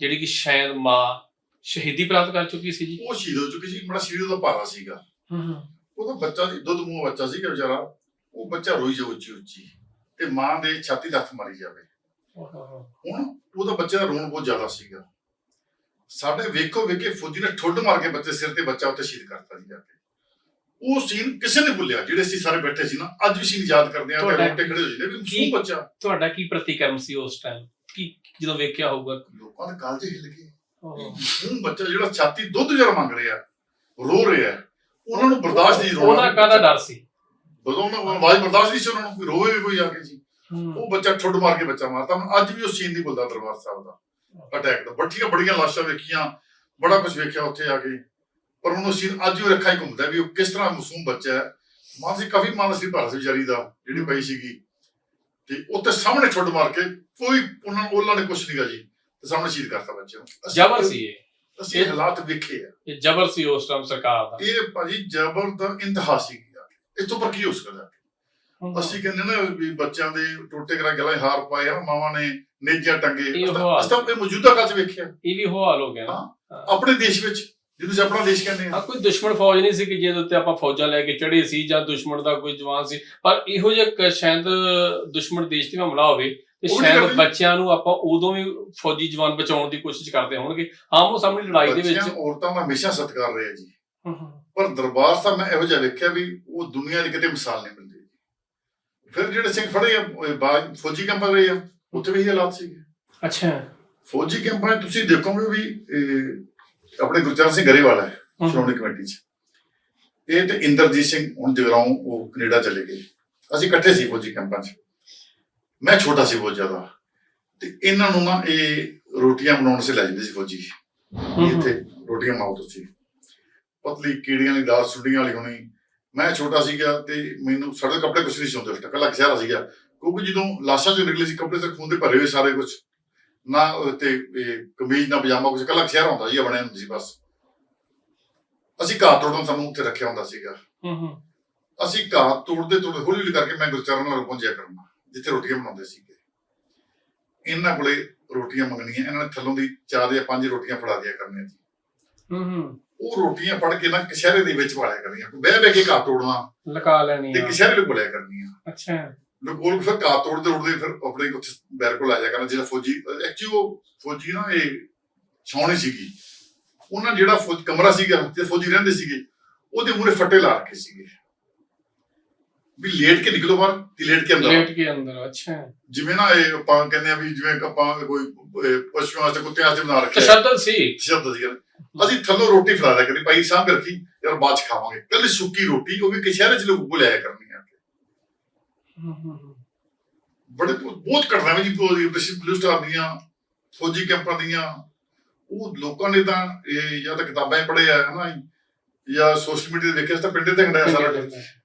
ਜਿਹੜੀ ਕਿ ਸ਼ਾਇਦ ਮਾਂ ਸ਼ਹੀਦੀ ਪ੍ਰਾਪਤ ਕਰ ਚੁੱਕੀ ਸੀ ਜੀ। ਉਹ ਸ਼ਹੀਦ ਹੋ ਚੁੱਕੀ ਸੀ ਬੜਾ ਸ਼ਹੀਦ ਦਾ ਭਾਰਾ ਸੀਗਾ। ਹੂੰ ਹੂੰ ਉਹਦਾ ਬੱਚਾ ਸੀ ਦੁੱਧ ਮੂੰਹ ਬੱਚਾ ਸੀਗਾ ਵਿਚਾਰਾ। ਉਹ ਬੱਚਾ ਰੋਈ ਜਾ ਉੱਚੀ ਉੱਚੀ। ਤੇ ਮਾਂ ਦੇ ਛਾਤੀ ਦਾ ਹੱਥ ਮਾਰੀ ਜਾਵੇ। ਹੁਣ ਉਹਦਾ ਬੱਚੇ ਦਾ ਰੋਣ ਬਹੁਤ ਜ਼ਿਆਦਾ ਸੀਗਾ। ਸਾਡੇ ਵੇਖੋ ਵੇਖੇ ਫੌਜੀ ਨੇ ਠੁੱਡ ਮਾਰ ਕੇ ਬੱਚੇ ਸਿਰ ਤੇ ਬੱਚਾ ਉੱਤੇ ਸ਼ਹੀਦ ਕਰਤਾ ਜੀ ਜਾ ਕੇ। ਉਹ ਸੀਨ ਕਿਸੇ ਨੇ ਭੁੱਲਿਆ ਜਿਹੜੇ ਅਸੀਂ ਸਾਰੇ ਬੈਠੇ ਸੀ ਨਾ ਅੱਜ ਵੀ ਸੀਨ ਯਾਦ ਕਰਦੇ ਆ ਤੇ ਤੁਹਾਡਾ ਰੋਟੇ ਖੜੇ ਹੋ ਜਾਂਦੇ ਵੀ ਕੀ- ਬੱਚਾ। ਤੁਹਾਡਾ ਕੀ ਪ੍ਰਤੀਕਰਮ ਸੀ ਉਸ ਟਾਈਮ ਕੀ ਜਦੋਂ ਵੇਖਿਆ ਹੋਊਗਾ? ਲੋਕਾਂ ਦੇ ਕਾਲਜੇ ਹਿੱਲ ਗਏ। ਉਹ ਬੱਚਾ ਜਿਹੜਾ ਛਾਤੀ ਦੁੱਧ ਜਰ ਮੰਗ ਰਿਹਾ ਰੋ ਰਿਹਾ ਉਹਨਾਂ ਨੂੰ ਬਰਦਾਸ਼ਤ ਨਹੀਂ ਰੋਣਾ। ਉਹਨਾਂ ਕਾਹਦਾ ਡਰ ਸੀ? ਬਦੋਂ ਉਹਨਾਂ ਨੂੰ ਆਵਾਜ਼ ਬਰਦਾਸ਼ਤ ਨਹੀਂ ਸੀ ਉਹਨਾਂ ਨੂੰ ਕੋਈ ਰੋਵੇ ਵੀ ਕੋਈ ਆ ਕੇ ਜੀ। ਉਹ ਬੱਚਾ ਠੁੱਡ ਮਾਰ ਕੇ ਬੱਚਾ ਮਾਰਤਾ ਹੁਣ ਅੱਜ ਵੀ ਉਸ ਸੀਨ ਨਹੀਂ ਭੁੱਲਦਾ ਦਰਬਾਰ ਸਾਹਿਬ ਦਾ। ਅਟੈਕ ਦਾ। ਬੱਠੀਆਂ ਬੜੀਆਂ ਲਾਸ਼ਾਂ ਵੇਖੀਆਂ ਬੜਾ ਕੁਝ ਵੇਖਿਆ ਉੱਥੇ ਆ ਕੇ। ਪਰ ਹੁਣ ਉਹ ਸੀਨ ਅੱਜ ਵੀ ਰੱਖਾ ਹੀ ਘੁੰਮਦਾ ਵੀ ਉਹ ਕਿਸ ਤਰ੍ਹਾਂ ਮਾਸੂਮ ਬੱਚਾ ਹੈ। ਮਾਨਸਿਕ ਕਾਫੀ ਮਾਨਸਿਕ ਭਾਰ ਸੀ ਵਿਚਾਰੀ ਦਾ ਜਿਹੜੀ ਪਈ ਸੀਗੀ। ਤੇ ਉੱਤੇ ਸਾਹਮਣੇ ਠੁੱਡ ਮਾਰ ਕੇ ਕੋਈ ਉਹਨਾਂ ਉਹਨਾਂ ਨੇ ਕੁਝ ਨਹੀਂਗਾ ਜੀ। ਤੇ ਸਾਹਮਣੇ ਸ਼ਹੀਦ ਕਰਤਾ ਬੱਚੇ ਨੂੰ। ਅਸੀਂ- ਜ਼ਬਰ ਸੀ ਇਹ। ਅਸੀਂ ਹਾਲਾਤ ਵੇਖੇ ਆ। ਇਹ ਜ਼ਬਰ ਸੀ ਉਸ ਟਾਈਮ ਸਰਕਾਰ ਦਾ। ਇਹ ਭਾਜੀ ਜ਼ਬਰ ਦਾ ਇੰਤਹਾ ਸੀ। ਇਸ ਤੋਂ ਪਰ ਕੀ ਹੋ ਸਕਦਾ? ਅਸੀਂ ਕਹਿੰਦੇ ਨਾ ਵੀ ਬੱਚਿਆਂ ਦੇ ਟੋਟੇ ਕਰਾ ਗਲਾ ਹਾਰ ਪਾਏ ਆ ਮਾਵਾਂ ਨੇ ਨੇਜਾ ਟੰਗੇ। ਇਹ ਅਸੀਂ ਤਾਂ- ਹਾਲ। ਅਸੀਂ ਤਾਂ ਇਹ ਮੌਜੂਦਾ ਕਾਲ ਚ ਵੇਖਿਆ। ਇਹ ਵੀ ਹੋ ਹਾਲ ਹੋ ਗਿਆ ਨਾ। ਆਪਣੇ ਦੇਸ਼ ਵਿੱਚ ਜਿਹਨੂੰ ਅਸੀਂ ਆਪਣਾ ਦੇਸ਼ ਕਹਿੰਦੇ ਹਾਂ ਆ ਕੋਈ ਦੁਸ਼ਮਣ ਫੌਜ ਨਹੀਂ ਸੀ ਕਿ ਜਿਹਦੇ ਉੱਤੇ ਆਪਾਂ ਫੌਜਾਂ ਲੈ ਕੇ ਚੜੇ ਸੀ ਜਾਂ ਦੁਸ਼ਮਣ ਦਾ ਕੋਈ ਜਵਾਨ ਸੀ। ਪਰ ਇਹੋ ਜਿਹਾ ਸ਼ਾਇਦ ਦੁਸ਼ਮਣ ਦੇਸ਼ ਤੇ ਹਮਲਾ ਹੋਵੇ ਤੇ ਉਹ ਨਹੀਂ ਸ਼ਾਇਦ ਕਰਦੇ। ਬੱਚਿਆਂ ਨੂੰ ਆਪਾਂ ਉਦੋਂ ਵੀ ਫੌਜੀ ਜਵਾਨ ਬਚਾਉਣ ਦੀ ਕੋਸ਼ਿਸ਼ ਕਰਦੇ ਹੋਣਗੇ। ਆਮੋ ਸਾਹਮਣੇ ਲੜਾਈ ਦੇ ਵਿੱਚ ਬੱਚਿਆਂ ਔਰਤਾਂ ਦਾ ਹਮੇਸ਼ਾ ਸਤਿਕਾਰ ਰਿਹਾ ਜੀ। ਪਰ ਦਰਬਾਰ ਸਾਹਿਬ ਮੈਂ ਇਹੋ ਜਿਹਾ ਵੇਖਿਆ ਵੀ ਉਹ ਦੁਨੀਆ ਦੀ ਕਿਤੇ ਮਿਸਾਲ ਨਹੀਂ ਮਿਲਦੀ। ਫਿਰ ਜਿਹੜੇ ਸਿੰਘ ਫੜੇ ਆ ਉਹ ਬਾਅਦ ਫੌਜੀ ਕੈਂਪਾਂ ਰਹੇ ਆ ਉੱਥੇ ਵੀ ਇਹ ਹਾਲਾਤ ਸੀਗੇ। ਅੱਛਾ। ਫੌਜੀ ਕੈਂਪਾਂ 'ਚ ਤੁਸੀਂ ਦੇਖੋਗੇ ਵੀ ਇਹ ਆਪਣੇ ਗੁਰਚਰਨ ਸਿੰਘ ਗਰੇਵਾਲ ਹੈ। ਸ਼੍ਰੋਮਣੀ ਕਮੇਟੀ 'ਚ। ਇਹ ਤੇ ਇੰਦਰਜੀਤ ਸਿੰਘ ਹੁਣ ਜਗਰਾਉਂ ਉਹ ਕੈਨੇਡਾ ਚਲੇ ਗਏ। ਅਸੀਂ ਇਕੱਠੇ ਸੀ ਫੌਜੀ ਕੈਂਪਾਂ 'ਚ। ਮੈਂ ਛੋਟਾ ਸੀ ਬਹੁਤ ਜ਼ਿਆਦਾ। ਤੇ ਇਹਨਾਂ ਨੂੰ ਨਾ ਇਹ ਰੋਟੀਆਂ ਬਣਾਉਣ ਸੇ ਲੈ ਜਾਂਦੇ ਸੀ ਫੌਜੀ। ਇੱਥੇ ਰੋਟੀਆਂ ਬਣਾਓ ਤੁਸੀਂ। ਪਤਲੀ ਕੀੜੀਆਂ ਵਾਲੀ ਦਾਲ ਸੁੱਡੀਆਂ ਵਾਲੀ ਹੋਣੀ। ਮੈਂ ਛੋਟਾ ਸੀਗਾ ਤੇ ਮੈਨੂੰ ਸਾਡੇ ਕੱਪੜੇ ਕੁਛ ਨਹੀਂ ਸੀ ਹੁੰਦੇ ਉਸ ਟੱਕਾ ਲੱਗ ਸਿਆਰਾ ਸੀਗਾ। ਕਿਉਂਕਿ ਜਦੋਂ ਲਾਸ਼ਾਂ ਚੋਂ ਨਿਕਲੇ ਸੀ ਕੱਪੜੇ ਤੇ ਖੂਨ ਦੇ ਭਰੇ ਹੋਏ ਸਾਰੇ ਕੁਝ ਨਾ ਤੇ ਕਮੀਜ਼ ਨਾ ਪਜਾਮਾ ਕੁਝ ਕੱਲਾ ਸਿਆਰਾ ਹੁੰਦਾ ਸੀ ਇਹ ਬਣਿਆ ਹੁੰਦਾ ਸੀ ਬਸ। ਅਸੀਂ ਘਾਹ ਤੋੜਨ ਸਾਨੂੰ ਉੱਥੇ ਰੱਖਿਆ ਹੁੰਦਾ ਸੀਗਾ। ਹੂੰ, ਹੂੰ। ਅਸੀਂ ਘਾਹ ਤੋੜਦੇ ਤੋੜਦੇ ਹੌਲੀ ਹੌਲੀ ਕਰਕੇ ਮੈਂ ਗੁਰਚਰਨ ਨਾਲ ਪਹੁੰਚਿਆ ਕਰਨਾ ਜਿੱਥੇ ਰੋਟੀਆਂ ਬਣਾਉਂਦੇ ਸੀਗੇ। ਇਹਨਾਂ ਕੋਲੇ ਰੋਟੀਆਂ ਮੰਗਣੀਆਂ ਇਹਨਾਂ ਨੇ ਥੱਲੋਂ ਦੀ ਚਾਰ ਜਾਂ ਪੰਜ ਰੋਟੀਆਂ ਫੜਾ ਦਿਆ ਕਰਨੀਆਂ ਜੀ ਹੂੰ ਹੂੰ। ਉਹ ਰੋਟੀਆਂ ਫੜ ਕੇ ਨਾ ਕਸ਼ਹਿਰੇ ਦੇ ਵਿੱਚ ਵਾਲਿਆ ਕਰਨੀਆਂ ਬਹਿ ਬਹਿ ਕੇ ਘਾਹ ਤੋੜਨਾ ਲਗਾ ਲੈਣੀ ਤੇ ਆ ਕਸ਼ਹਿਰੇ ਨੂੰ ਬੋਲਿਆ ਕਰਨੀਆਂ। ਅੱਛਾ। ਲੋਕੋਲ ਫਿਰ ਘਾਹ ਤੋੜਦੇ ਤੋੜਦੇ ਫਿਰ ਆਪਣੇ ਉੱਥੇ ਬੈਰ ਕੋਲ ਆ ਜਾ ਕਰਨਾ ਜਿਹੜਾ ਫੌਜੀ ਐਕਚੁਅਲੀ ਉਹ ਫੌਜੀ ਨਾ ਇਹ ਛਾਉਣੀ ਸੀਗੀ। ਉਹਨਾਂ ਜਿਹੜਾ ਫੌਜ ਕਮਰਾ ਸੀਗਾ ਤੇ ਫੌਜੀ ਰਹਿੰਦੇ ਸੀਗੇ ਉਹਦੇ ਮੂਹਰੇ ਫੱਟੇ ਲਾ ਰੱਖੇ ਸੀਗੇ। ਵੀ ਲੇਟ ਕੇ ਨਿਕਲੋ ਬਾਹਰ ਤੇ ਲੇਟ ਕੇ ਅੰਦਰ। ਲੇਟ ਕੇ ਅੰਦਰ ਅੱਛਾ। ਜਿਵੇਂ ਨਾ ਇਹ ਆਪਾਂ ਕਹਿੰਦੇ ਆ ਵੀ ਜਿਵੇਂ ਆਪਾਂ ਕੋਈ ਪਸ਼ੂਆਂ ਵਾਸਤੇ ਕੁੱਤਿਆਂ ਵਾਸਤੇ ਬਣਾ ਰੱਖਿਆ। ਤਸ਼ੱਦਦ ਸੀ। ਸ਼ਬਦ ਸੀ ਅਸੀਂ ਥੱਲੋਂ ਰੋਟੀ ਫੜਾ ਕਰੀ ਭਾਈ ਸਾਹਮ ਕੇ ਰੱਖੀ ਯਾਰ ਬਾਅਦ ਚ ਖਾਵਾਂਗੇ। ਕੱਲ ਸੁੱਕੀ ਰੋਟੀ ਉਹ ਵੀ ਕਸ਼ਹਿਰੇ ਚ ਲੋਕ ਬੁਲਾਇਆ ਕਰਨੀ ਆ ਹੂੰ, ਹੂੰ, ਹੂੰ। ਬੜੇ ਬਹੁਤ ਘਟਨਾਵਾਂ ਜੀ ਬਲੂ ਸਟਾਰ ਦੀਆਂ ਫੌਜੀ ਕੈਂਪਾਂ ਦੀਆਂ ਉਹ ਲੋਕਾਂ ਨੇ ਤਾਂ ਇਹ ਜਾਂ ਤਾਂ ਕਿਤਾਬਾਂ ਹੀ ਪੜ੍ਹੇ ਆ ਹਨਾ ਜਾਂ ਸੋਸ਼ਲ ਮੀਡੀਆ ਦੇਖਿਆ ਤਾਂ ਪਿੰਡੇ ਤੇ ਖੜਿਆ ਸਾਰਾ